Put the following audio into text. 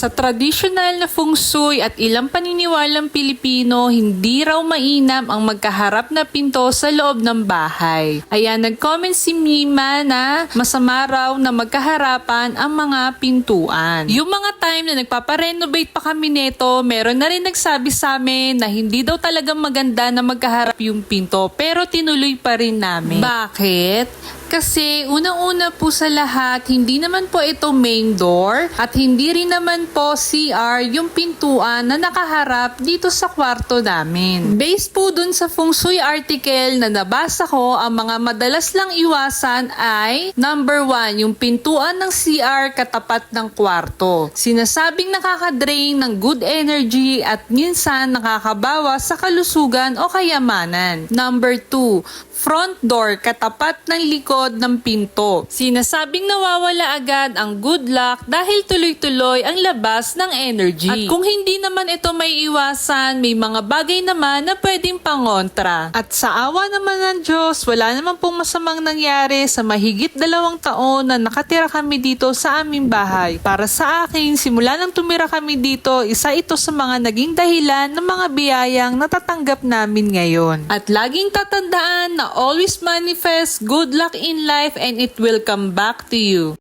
Sa traditional na feng shui at ilang paniniwalang Pilipino, hindi raw mainam ang magkaharap na pinto sa loob ng bahay. Ayan, nag-comment si Mima na masama raw na magkaharapan ang mga pintuan. Yung mga time na nagpaparenovate pa kami neto, meron na rin nagsabi sa amin na hindi daw talagang maganda na magkaharap yung pinto, pero tinuloy pa rin namin. Bakit? Kasi unang-una po sa lahat, hindi naman po ito main door at hindi rin naman po CR yung pintuan na nakaharap dito sa kwarto namin. Based po dun sa feng shui article na nabasa ko, ang mga madalas lang iwasan ay number one, yung pintuan ng CR katapat ng kwarto. Sinasabing nakaka-drain ng good energy at minsan nakakabawa sa kalusugan o kayamanan. Number two, front door katapat ng likod ng pinto. Sinasabing nawawala agad ang good luck dahil tuloy-tuloy ang labas ng energy. At kung hindi naman ito may iwasan, may mga bagay naman na pwedeng pangontra. At sa awa naman ng Diyos, wala naman pong masamang nangyari sa mahigit dalawang taon na nakatira kami dito sa aming bahay. Para sa akin, simula nang tumira kami dito, isa ito sa mga naging dahilan ng mga biyayang natatanggap namin ngayon. At laging tatandaan na always manifest good luck in life and it will come back to you.